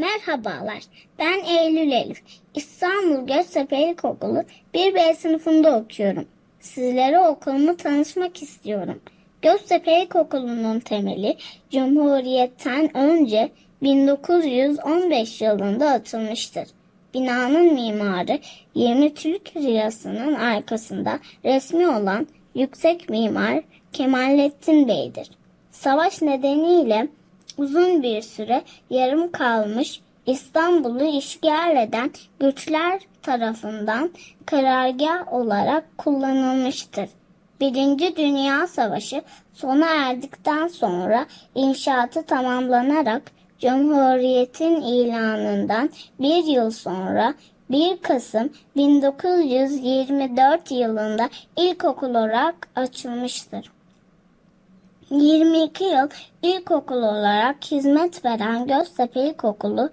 Merhabalar, ben Eylül Elif. İstanbul Göztepe İlkokulu 1B sınıfında okuyorum. Sizlere okulumu tanışmak istiyorum. Göztepe İlkokulu'nun temeli Cumhuriyet'ten önce 1915 yılında atılmıştır. Binanın mimarı 20 Türk lirasının arkasında resmi olan yüksek mimar Kemalettin Bey'dir. Savaş nedeniyle uzun bir süre yarım kalmış İstanbul'u işgal eden güçler tarafından karargah olarak kullanılmıştır. Birinci Dünya Savaşı sona erdikten sonra inşaatı tamamlanarak Cumhuriyet'in ilanından bir yıl sonra 1 Kasım 1924 yılında ilkokul olarak açılmıştır. 22 yıl ilkokul olarak hizmet veren Göztepe İlkokulu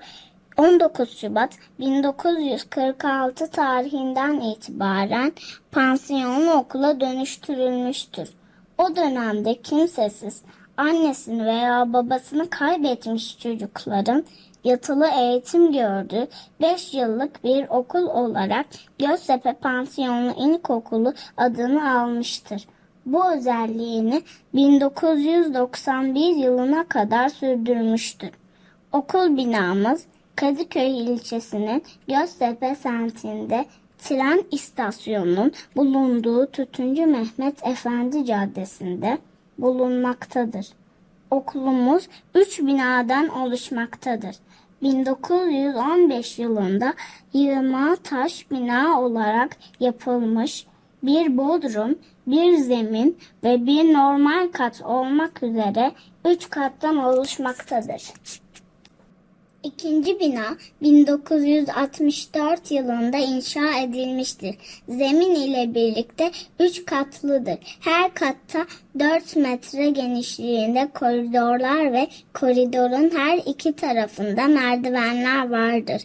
19 Şubat 1946 tarihinden itibaren pansiyonlu okula dönüştürülmüştür. O dönemde kimsesiz, annesini veya babasını kaybetmiş çocukların yatılı eğitim gördüğü 5 yıllık bir okul olarak Göztepe Pansiyonlu İlkokulu adını almıştır. Bu özelliğini 1991 yılına kadar sürdürmüştür. Okul binamız Kadıköy ilçesinin Göztepe semtinde tren istasyonunun bulunduğu Tütüncü Mehmet Efendi Caddesi'nde bulunmaktadır. Okulumuz 3 binadan oluşmaktadır. 1915 yılında yığma taş bina olarak yapılmış bir bodrum, bir zemin ve bir normal kat olmak üzere 3 kattan oluşmaktadır. İkinci bina 1964 yılında inşa edilmiştir. Zemin ile birlikte 3 katlıdır. Her katta 4 metre genişliğinde koridorlar ve koridorun her iki tarafında merdivenler vardır.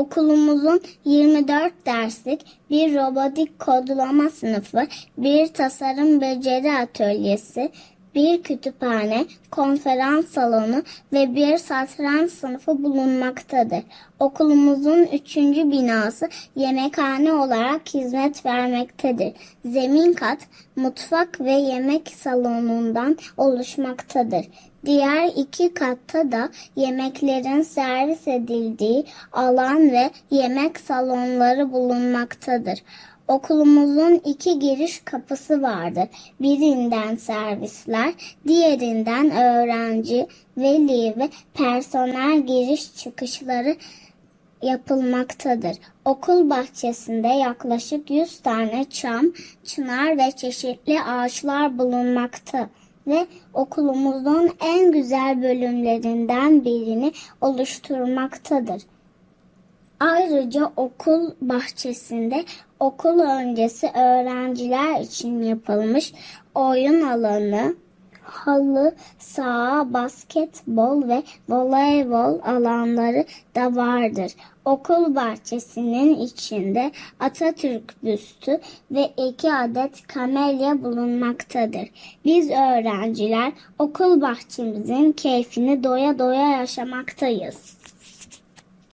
Okulumuzun 24 derslik bir robotik kodlama sınıfı, bir tasarım beceri atölyesi, bir kütüphane, konferans salonu ve bir satranç sınıfı bulunmaktadır. Okulumuzun üçüncü binası yemekhane olarak hizmet vermektedir. Zemin kat, mutfak ve yemek salonundan oluşmaktadır. Diğer iki katta da yemeklerin servis edildiği alan ve yemek salonları bulunmaktadır. Okulumuzun iki giriş kapısı vardır. Birinden servisler, diğerinden öğrenci, veli ve personel giriş çıkışları yapılmaktadır. Okul bahçesinde yaklaşık 100 tane çam, çınar ve çeşitli ağaçlar bulunmakta ve okulumuzun en güzel bölümlerinden birini oluşturmaktadır. Ayrıca okul bahçesinde okul öncesi öğrenciler için yapılmış oyun alanı, halı, saha, basketbol ve voleybol alanları da vardır. Okul bahçesinin içinde Atatürk büstü ve iki adet kamelya bulunmaktadır. Biz öğrenciler okul bahçemizin keyfini doya doya yaşamaktayız.